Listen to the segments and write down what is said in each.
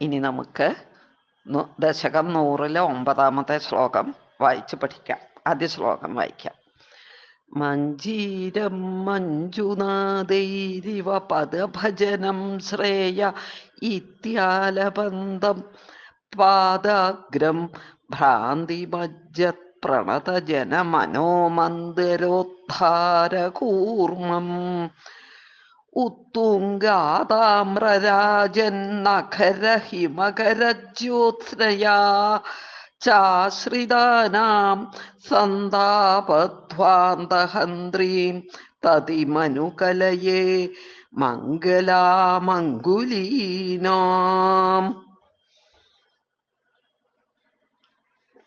ഇനി നമുക്ക് ദശകം നൂറിലെ ഒമ്പതാമത്തെ ശ്ലോകം വായിച്ച് പഠിക്കാം. ആദ്യ ശ്ലോകം വായിക്കാം. മഞ്ജീരം മഞ്ജുനാദൈരിവ പദഭജനം ശ്രേയ ഇത്യാലബന്ധം പാദാഗ്രം ഭ്രാന്തിമജ്ജത് പ്രണതജനമനോമന്ദിരോദ്ധാരകൂർമ്മം ഉത്തുംഗാതാമ്രരാജന്നഖരഹിമകരജ്യോത്സ്നയാ ചാശ്രിതാനാം സന്താപധ്വാന്തഹന്ത്രീം തതിമനുകലയേ മംഗലാമംഗുലീനാം.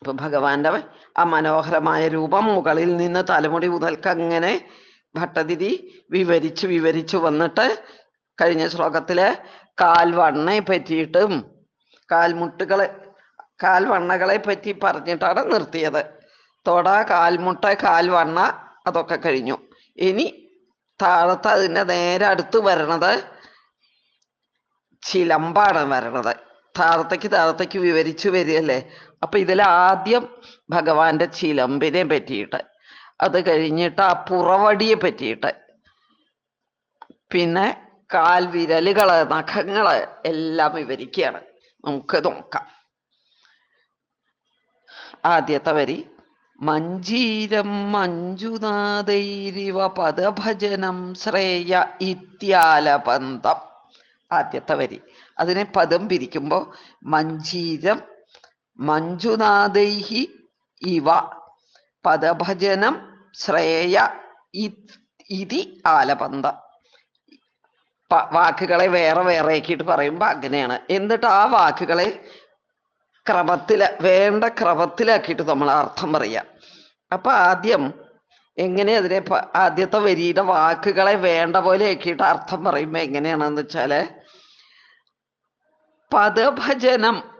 ഭഗവാന്റെ ആ മനോഹരമായ രൂപം മുകളിൽ നിന്ന് തലമുടി മുതൽക്ക് അങ്ങനെ ഭട്ടതിരി വിവരിച്ച് വിവരിച്ച് വന്നിട്ട് കഴിഞ്ഞ ശ്ലോകത്തിലെ കാൽവണ്ണയെ പറ്റിയിട്ടും കാൽമുട്ടുകളെ കാൽവണ്ണകളെ പറ്റി പറഞ്ഞിട്ടാണ് നിർത്തിയത്. തൊട കാൽമുട്ട കാൽവണ്ണ അതൊക്കെ കഴിഞ്ഞു. ഇനി താഴത്ത് അതിന്റെ നേരെ അടുത്ത് വരണത് ചിലമ്പാണ് വരണത്. താഴത്തേക്ക് താഴത്തേക്ക് വിവരിച്ചു വരികയല്ലേ? അപ്പൊ ഇതിൽ ആദ്യം ഭഗവാന്റെ ചിലമ്പിനെ പറ്റിയിട്ട്. അത് കഴിഞ്ഞിട്ട് ആ പുറവടിയെ പറ്റിയിട്ട്. പിന്നെ കാൽ വിരലുകൾ നഖങ്ങൾ എല്ലാം വിവരിക്കുകയാണ്. നമുക്ക് നോക്കാം. ആദ്യത്തെ വരി. മഞ്ജീരം മഞ്ജുനാഥൈരിവ പദഭജനം ശ്രേയ ഇത്യാലബന്ധം. ആദ്യത്തെ വരി. അതിനെ പദം പിരിക്കുമ്പോൾ മഞ്ജീരം മഞ്ജുനാഥൈഹി ഇവ പദഭജനം ശ്രേയ ഇതി ആലബന്ധ പ- വാക്കുകളെ വേറെ വേറെ ആക്കിയിട്ട് പറയുമ്പോ അങ്ങനെയാണ്. എന്നിട്ട് ആ വാക്കുകളെ ക്രമത്തിൽ വേണ്ട ക്രമത്തിലാക്കിയിട്ട് നമ്മൾ അർത്ഥം പറയാം. അപ്പൊ ആദ്യം എങ്ങനെ അതിനെ ആദ്യത്തെ വരിയുടെ വാക്കുകളെ വേണ്ട പോലെ ആക്കിയിട്ട് അർത്ഥം പറയുമ്പോ എങ്ങനെയാണെന്ന് വെച്ചാൽ പദഭജനം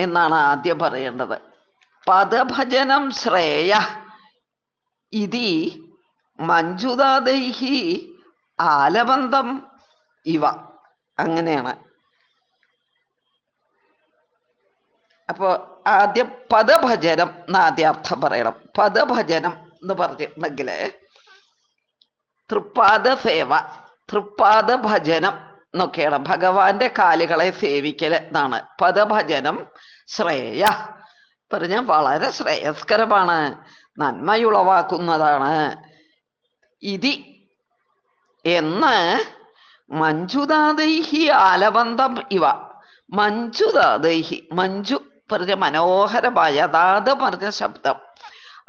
എന്നാണ് ആദ്യം പറയേണ്ടത്. പദഭജനം ശ്രേയ. ഇതി മഞ്ജുതാദൈഹി ആലബന്ധം ഇവ. അങ്ങനെയാണ്. അപ്പോ ആദ്യം പദഭജനം എന്ന് ആദ്യം അർത്ഥം പറയണം. പദഭജനം എന്ന് പറഞ്ഞിട്ടുണ്ടെങ്കിൽ തൃപ്പാദ സേവ തൃപ്പാദ ഭജനം എന്നൊക്കെയാണ് ഭഗവാന്റെ കാലുകളെ സേവിക്കൽ എന്നാണ്. പദഭജനം ശ്രേയ. പറഞ്ഞ വളരെ ശ്രേയസ്കരമാണ്. നന്മയുളവാക്കുന്നതാണ്. ഇതി എന്ന് മഞ്ജുദാദൈഹി ആലബന്ധം ഇവ. മഞ്ജുദാദൈഹി മഞ്ജു പറഞ്ഞ മനോഹരമായ ദാത പറഞ്ഞ ശബ്ദം.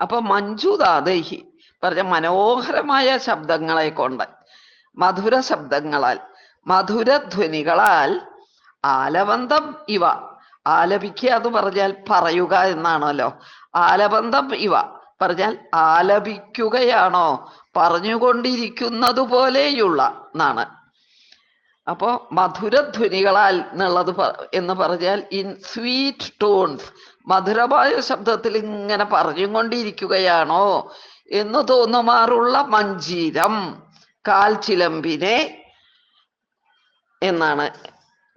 അപ്പൊ മഞ്ജുദാദൈഹി പറഞ്ഞ മനോഹരമായ ശബ്ദങ്ങളെ കൊണ്ട് മധുര ശബ്ദങ്ങളാൽ മധുരധ്വനികളാൽ ആലബന്ധം ഇവ. ആലപിക്കുക എന്ന് പറഞ്ഞാൽ പറയുക എന്നാണല്ലോ. ആലബന്ധം ഇവ. പറഞ്ഞാൽ ആലപിക്കുകയാണോ? പറഞ്ഞുകൊണ്ടിരിക്കുന്നത് പോലെയുള്ള എന്നാണ്. അപ്പോ മധുരധ്വനികളാൽ എന്നുള്ളത് എന്ന് പറഞ്ഞാൽ ഇൻ സ്വീറ്റ് ടോൺസ് മധുരമായ ശബ്ദത്തിൽ ഇങ്ങനെ പറഞ്ഞുകൊണ്ടിരിക്കുകയാണോ എന്ന് തോന്നുമാറുള്ള മഞ്ജീരം കാൽ ചിലമ്പിനെ എന്നാണ്.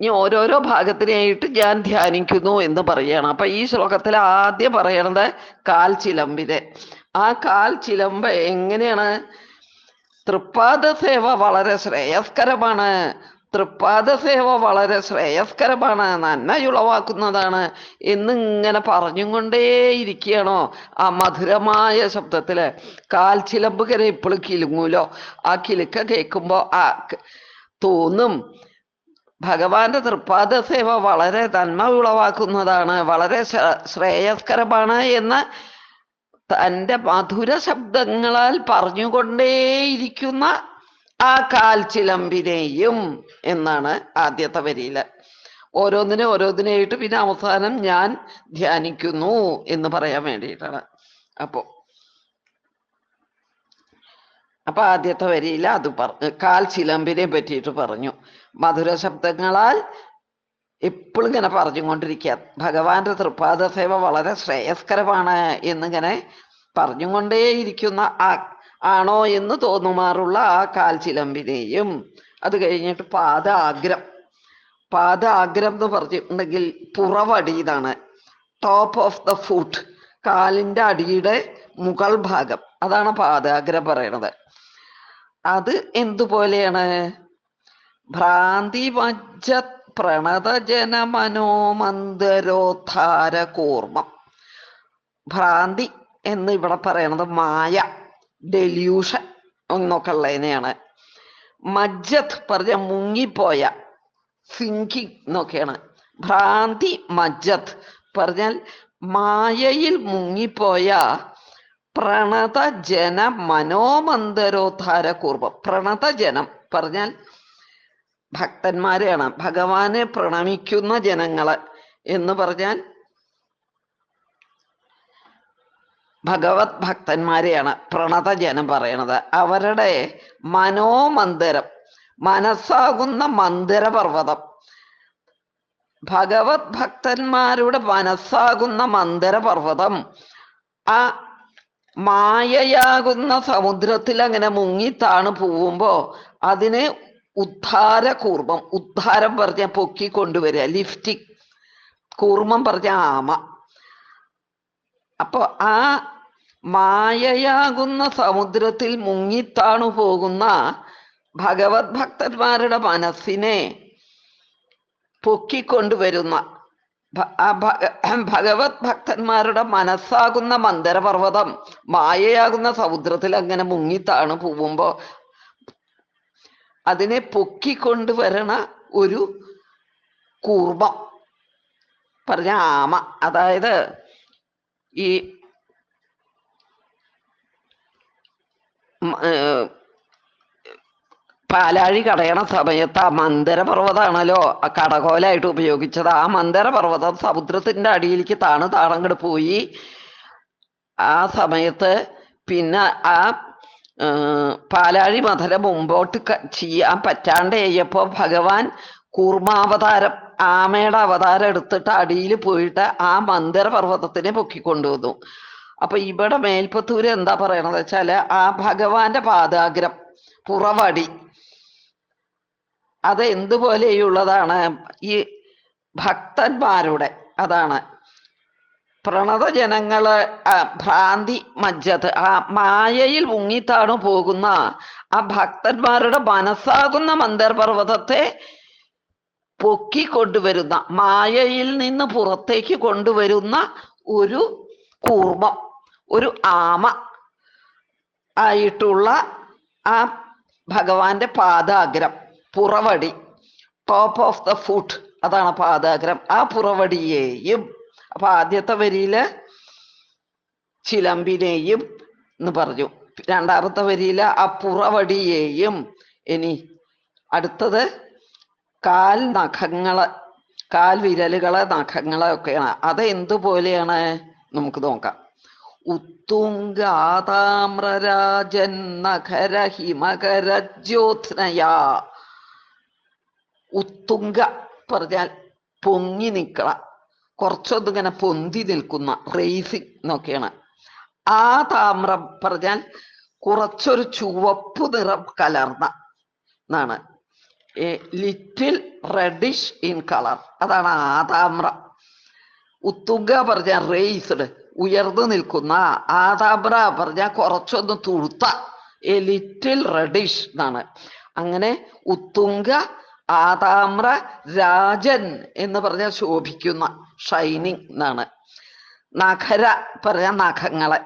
ഇനി ഓരോരോ ഭാഗത്തിനായിട്ട് ഞാൻ ധ്യാനിക്കുന്നു എന്ന് പറയുകയാണ്. അപ്പൊ ഈ ശ്ലോകത്തിൽ ആദ്യം പറയണത് കാൽ ചിലമ്പിനെ ആ കാൽ ചിലമ്പ് എങ്ങനെയാണ്? തൃപ്പാദ സേവ വളരെ ശ്രേയസ്കരമാണ്. തൃപ്പാദ സേവ വളരെ ശ്രേയസ്കരമാണ്. നന്മയുളവാക്കുന്നതാണ് എന്നിങ്ങനെ പറഞ്ഞുകൊണ്ടേയിരിക്കുകയാണോ ആ മധുരമായ ശബ്ദത്തിൽ. കാൽ ചിലമ്പുകരെ ഇപ്പോൾ കിലുങ്ങൂലോ? ആ കിലുക്ക കേൾക്കുമ്പോ ആ തോന്നും. ഭഗവാന്റെ തൃപ്പാദ സേവ വളരെ നന്മ ഉളവാക്കുന്നതാണ് വളരെ ശ്രേയസ്കരമാണ് എന്ന് തന്റെ മധുര ശബ്ദങ്ങളാൽ പറഞ്ഞുകൊണ്ടേയിരിക്കുന്ന ആ കാൽ ചിലമ്പിനെയും എന്നാണ് ആദ്യത്തെ വരിയിൽ. ഓരോന്നിനെ ഓരോന്നിനെയായിട്ട് പിന്നെ അവസാനം ഞാൻ ധ്യാനിക്കുന്നു എന്ന് പറയാൻ വേണ്ടിയിട്ടാണ്. അപ്പോ അപ്പൊ ആദ്യത്തെ വരിയിൽ അത് പറഞ്ഞു കാൽ ചിലമ്പിനെ പറ്റിയിട്ട് പറഞ്ഞു. മധുര ശബ്ദങ്ങളാൽ എപ്പോഴും ഇങ്ങനെ പറഞ്ഞുകൊണ്ടിരിക്കുക. ഭഗവാന്റെ തൃപ്പാദ സേവ വളരെ ശ്രേയസ്കരമാണ് എന്നിങ്ങനെ പറഞ്ഞുകൊണ്ടേയിരിക്കുന്ന ആ ആണോ എന്ന് തോന്നുമാറുള്ള ആ കാൽ ചിലമ്പിനെയും അത് കഴിഞ്ഞിട്ട് പാദാഗ്രം. പാദാഗ്രം എന്ന് പറഞ്ഞിട്ടുണ്ടെങ്കിൽ പുറവടി എന്നാണ്. ടോപ്പ് ഓഫ് ദ ഫുട്ട് കാലിന്റെ അടിയുടെ മുകൾ ഭാഗം. അതാണ് പാദാഗ്രം പറയണത്. അത് എന്തുപോലെയാണ്? ഭ്രാന്തി വജ്ജ പ്രണത ജന കൂർമ്മം ഭ്രാന്തി എന്ന് ഇവിടെ പറയണത് മായ ഡെല്യൂഷൻ എന്നൊക്കെ ഉള്ളതിനെയാണ് മജ്ജത് പറഞ്ഞ മുങ്ങിപ്പോയ സിങ്കിങ് എന്നൊക്കെയാണ്. ഭ്രാന്തി മജ്ജത് പറഞ്ഞാൽ മായയിൽ മുങ്ങിപ്പോയ പ്രണതജന മനോമന്ദരോദ്ധാര കൂർമ്മം പ്രണതജനം പറഞ്ഞാൽ ഭക്തന്മാരെയാണ്. ഭഗവാനെ പ്രണമിക്കുന്ന ജനങ്ങൾ എന്ന് പറഞ്ഞാൽ ഭഗവത് ഭക്തന്മാരെയാണ് പ്രണത ജനം പറയണത്. അവരുടെ മനോമന്ദിരം മനസ്സാകുന്ന മന്ദിരപർവതം. ഭഗവത് ഭക്തന്മാരുടെ മനസ്സാകുന്ന മന്ദിരപർവതം ആ മായയാകുന്ന സമുദ്രത്തിൽ അങ്ങനെ മുങ്ങി താണു പോവുമ്പോ അതിനെ ഉദ്ധാര കൂർമ്മം ഉദ്ധാരം പറഞ്ഞ പൊക്കി കൊണ്ടുവരിക ലിഫ്റ്റിംഗ് കൂർമ്മം പറഞ്ഞ ആമ. അപ്പൊ ആ മായയാകുന്ന സമുദ്രത്തിൽ മുങ്ങിത്താണു പോകുന്ന ഭഗവത് ഭക്തന്മാരുടെ മനസ്സിനെ പൊക്കിക്കൊണ്ടുവരുന്ന ഭഗവത് ഭക്തന്മാരുടെ മനസ്സാകുന്ന മന്ദരപർവതം മായയാകുന്ന സമുദ്രത്തിൽ അങ്ങനെ മുങ്ങിത്താണ് പോവുമ്പോ അതിനെ പൊക്കിക്കൊണ്ടുവരണ ഒരു കൂർമ്മം. പറഞ്ഞ ആമ അതായത് ഈ പാലാഴി കടയണ സമയത്ത് ആ മന്ദരപർവതാണല്ലോ ആ കടകോലായിട്ട് ഉപയോഗിച്ചത്. ആ മന്ദരപർവതം സമുദ്രത്തിന്റെ അടിയിലേക്ക് താണ് താണങ്ങട് പോയി. ആ സമയത്ത് പിന്നെ ആ പാലാഴി മധുര മുമ്പോട്ട് ചെയ്യാൻ പറ്റാണ്ട് ചെയ്യപ്പോ ഭഗവാൻ കൂർമാവതാരം ആമയുടെ അവതാരം എടുത്തിട്ട് അടിയിൽ പോയിട്ട് ആ മന്ദിരപർവതത്തിനെ പൊക്കിക്കൊണ്ടുവന്നു. അപ്പൊ ഇവിടെ മേൽപ്പത്തൂര് എന്താ പറയണത് വെച്ചാൽ ആ ഭഗവാന്റെ പാദാഗ്രം പുറവടി. അത് എന്തുപോലെയുള്ളതാണ്? ഈ ഭക്തന്മാരുടെ അതാണ്. പ്രണത ജനങ്ങൾ ആ, ഭ്രാന്തി മജ്ജത് ആ മായയിൽ മുങ്ങിത്താണു പോകുന്ന ആ ഭക്തന്മാരുടെ മനസ്സാകുന്ന മന്ദർപർവതത്തെ പൊക്കി കൊണ്ടുവരുന്ന മായയിൽ നിന്ന് പുറത്തേക്ക് കൊണ്ടുവരുന്ന ഒരു കൂർമ്മം ഒരു ആമ ആയിട്ടുള്ള ആ ഭഗവാന്റെ പാദാഗ്രം പുറവടി ടോപ്പ് ഓഫ് ദ ഫുട്ട് അതാണ് പാദാഗ്രം. ആ പുറവടിയെയും അപ്പൊ ആദ്യത്തെ വരിയിൽ ചിലമ്പിനെയും എന്ന് പറഞ്ഞു. രണ്ടാമത്തെ വരിയിൽ ആ ഇനി അടുത്തത് കാൽ നഖങ്ങൾ കാൽ വിരലുകളെ നഖങ്ങളെ ഒക്കെയാണ്. അത് എന്തുപോലെയാണ്? നമുക്ക് നോക്കാം. ഉത്തുംഗാതാമ്രരാജൻ നഖര ഹിമകര ജ്യോത്നയാ ഉത്തുംഗ പറഞ്ഞാൽ പൊങ്ങി നിക്കള കുറച്ചൊന്നിങ്ങനെ പൊന്തി നിൽക്കുന്ന റേസിങ് എന്നൊക്കെയാണ് ആ താമ്രം പറഞ്ഞാൽ കുറച്ചൊരു ചുവപ്പ് നിറം കലർന്ന എന്നാണ് ലിറ്റിൽ റെഡിഷ് ഇൻ കളർ. അതാണ് ആ താമ്രം. ഉത്തുങ്ക പറഞ്ഞ റേസ്ഡ് ഉയർന്നു നിൽക്കുന്ന ആ താമ്ര പറഞ്ഞ കുറച്ചൊന്ന് തുഴുത്ത എ ലിറ്റിൽ റെഡിഷ് എന്നാണ് അങ്ങനെ ഉത്തുങ്ക ആതാമ്ര രാജൻ എന്ന് പറഞ്ഞാൽ ശോഭിക്കുന്ന ഷൈനിങ് എന്നാണ്. നഖര പറഞ്ഞ നഖങ്ങളെ.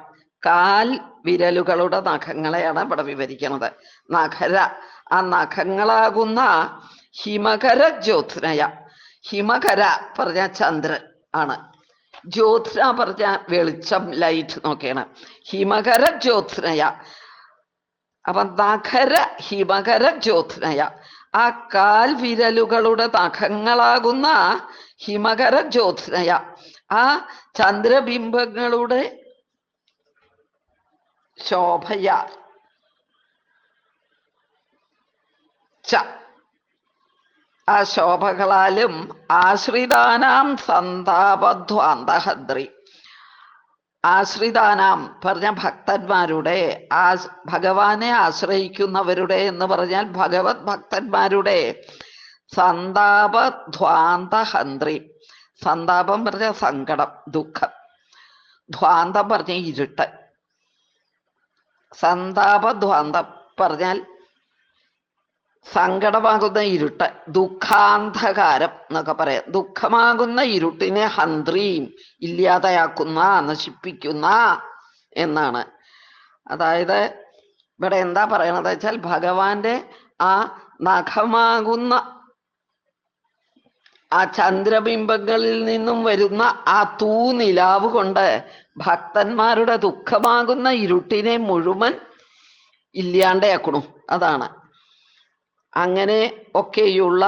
കാൽ വിരലുകളുടെ നഖങ്ങളെയാണ് ഇവിടെ വിവരിക്കുന്നത്. നഖര ആ നഖങ്ങളാകുന്ന ഹിമകര ജ്യോത്സ്നയ. ഹിമകര പറഞ്ഞ ചന്ദ്രൻ ആണ്. ജ്യോത്സ്ന പറഞ്ഞ വെളിച്ചം ലൈറ്റ് നോക്കിയാണ് ഹിമകര ജ്യോത്സ്നയ. അപ്പൊ നഖര ഹിമകര ജ്യോത്സ്നയ. ആ കാൽ വിരലുകളുടെ നഖങ്ങളാകുന്ന ഹിമകര ജ്യോത്സ്നയ. ആ ചന്ദ്രബിംബങ്ങളുടെ ശോഭയ. ച. ആ ശോഭകളാലും ആശ്രിതാനാം സന്താപധ്വാന്തഹദ്രി ആശ്രിതാനാം പറഞ്ഞ ഭക്തന്മാരുടെ ആ ഭഗവാനെ ആശ്രയിക്കുന്നവരുടെ എന്ന് പറഞ്ഞാൽ ഭഗവത് ഭക്തന്മാരുടെ സന്താപധ്വാന്തഹന്ത്രി. സന്താപം പറഞ്ഞ സങ്കടം ദുഃഖം. ധ്വാന്തം പറഞ്ഞ ഇരുട്ട്. സന്താപധ്വാന്തം പറഞ്ഞാൽ സങ്കടമാകുന്ന ഇരുട്ട് ദുഃഖാന്ധകാരം എന്നൊക്കെ പറയാം. ദുഃഖമാകുന്ന ഇരുട്ടിനെ ഹന്ത്രിയും ഇല്ലാതെയാക്കുന്ന നശിപ്പിക്കുന്ന എന്നാണ്. അതായത് ഇവിടെ എന്താ പറയണത് വെച്ചാൽ ഭഗവാന്റെ ആ നഖമാകുന്ന ആ ചന്ദ്രബിംബങ്ങളിൽ നിന്നും വരുന്ന ആ തൂ നിലാവ് കൊണ്ട് ഭക്തന്മാരുടെ ദുഃഖമാകുന്ന ഇരുട്ടിനെ മുഴുവൻ ഇല്ലാണ്ടയാക്കണു അതാണ്. അങ്ങനെ ഒക്കെയുള്ള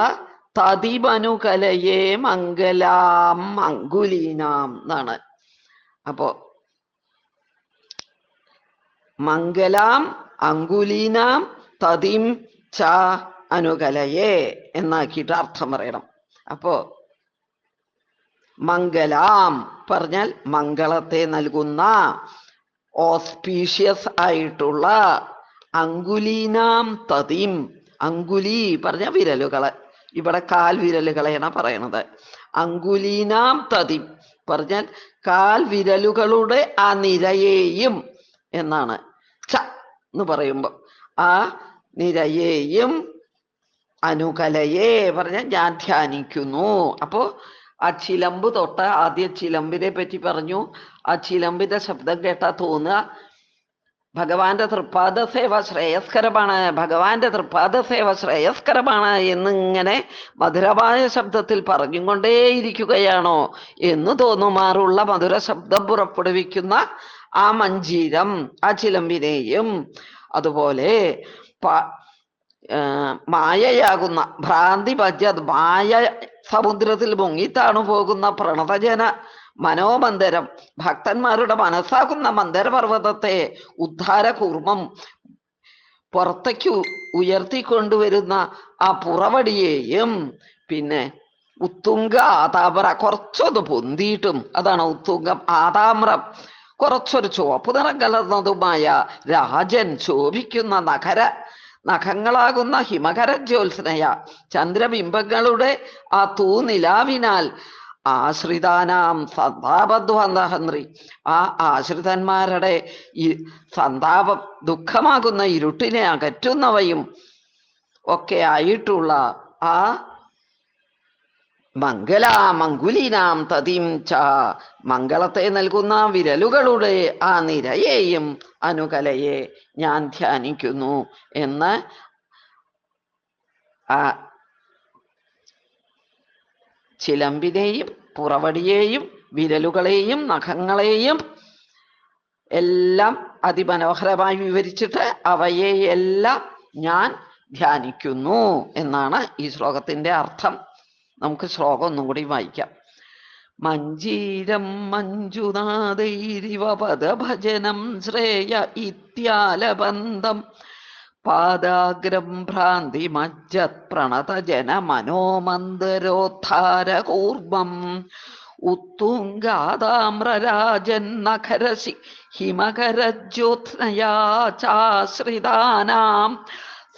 തതിമനുകലയെ മംഗലാം അങ്കുലീനാം എന്നാണ്. അപ്പോ മംഗലാം അങ്കുലീനാം തതിം ച അനുകലയെ എന്നാക്കിയിട്ട് അർത്ഥം പറയണം. അപ്പോ മംഗലാം പറഞ്ഞാൽ മംഗളത്തെ നൽകുന്ന ഓസ്പീഷ്യസ് ആയിട്ടുള്ള അങ്കുലീനാം തതിം അങ്കുലി പറഞ്ഞ വിരലുകളെ. ഇവിടെ കാൽ വിരലുകളെയാണ് പറയണത്. അങ്കുലീനാം തതി. പറഞ്ഞാൽ കാൽ വിരലുകളുടെ ആ നിരയെയും എന്നാണ്. ച എന്ന് പറയുമ്പോ. ആ നിരയെയും അനുകലയെ പറഞ്ഞ ഞാൻ ധ്യാനിക്കുന്നു. അപ്പോ ആ ചിലമ്പ് തൊട്ട ആദ്യ ചിലമ്പിനെ പറ്റി പറഞ്ഞു. ആ ചിലമ്പിന്റെ ശബ്ദം കേട്ടാ തോന്നുക ഭഗവാന്റെ തൃപ്പാദ സേവ ശ്രേയസ്കരമാണ്. ഭഗവാന്റെ തൃപ്പാദ സേവ ശ്രേയസ്കരമാണ് എന്നിങ്ങനെ മധുരമായ ശബ്ദത്തിൽ പറഞ്ഞുകൊണ്ടേയിരിക്കുകയാണോ എന്ന് തോന്നുമാറുള്ള മധുര ശബ്ദം പുറപ്പെടുവിക്കുന്ന ആ മഞ്ജീരം ആ ചിലമ്പിനെയും. അതുപോലെ മായയാകുന്ന ഭ്രാന്തി പജ്യ മായ സമുദ്രത്തിൽ മുങ്ങിത്താണു പോകുന്ന പ്രണതജന മനോമന്ദരം. ഭക്തന്മാരുടെ മനസ്സാകുന്ന മന്ദരപർവതത്തെ ഉദ്ധാര കൂർമ്മം പുറത്തേക്ക് ഉയർത്തിക്കൊണ്ടുവരുന്ന ആ പുറവടിയെയും പിന്നെ ഉത്തുംഗ ആതാമ്ര കുറച്ചൊന്ന് പൊന്തിയിട്ടും അതാണ് ഉത്തുംഗം ആതാമ്രം കുറച്ചൊരു ചുവപ്പ് നിറം കലർന്നതുമായ രാജൻ ശോഭിക്കുന്ന നഗര നഖങ്ങളാകുന്ന ഹിമകര ജ്യോത്സനയ ചന്ദ്രബിംബങ്ങളുടെ ആ തൂനിലാവിനാൽ ആശ്രിതാനാം സന്താപദ്വന്ദ്രി ആ ആശ്രിതന്മാരുടെ ഈ സന്താപം ദുഃഖമാകുന്ന ഇരുട്ടിനെ അകറ്റുന്നവയും ഒക്കെ ആയിട്ടുള്ള ആ മംഗലാമങ്കുലീനാം തതിം ച മംഗളത്തെ നൽകുന്ന വിരലുകളുടെ ആ നിരയെയും അനുകലയെ ഞാൻ ധ്യാനിക്കുന്നു എന്ന് ആ ചിലമ്പിനെയും പുറവടിയെയും വിരലുകളെയും നഖങ്ങളെയും എല്ലാം അതിമനോഹരമായി വിവരിച്ചിട്ട് അവയെ എല്ലാം ഞാൻ ധ്യാനിക്കുന്നു എന്നാണ് ഈ ശ്ലോകത്തിന്റെ അർത്ഥം. നമുക്ക് ശ്ലോകം ഒന്നും കൂടി വായിക്കാം. മഞ്ജീരം മഞ്ജുനാഥൈരിവ ഭജനം ശ്രേയ ഇത്യാലബന്ധം പാദാഗ്രം ഭ്രാന്തി മജ്ജത് പ്രണതജന മനോമന്ദരോദ്ധാരകൂർമ്മം ഉത്തുംഗാതാമ്രരാജൻ നഖരസി ഹിമകരജ്യോത്സ്നയാ ചാശ്രിതാനാം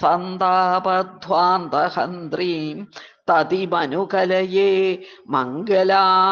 സന്താപധ്വാന്തഹന്ത്രീം തതിമനുകലയേ മംഗലാമങ്കുലീനാം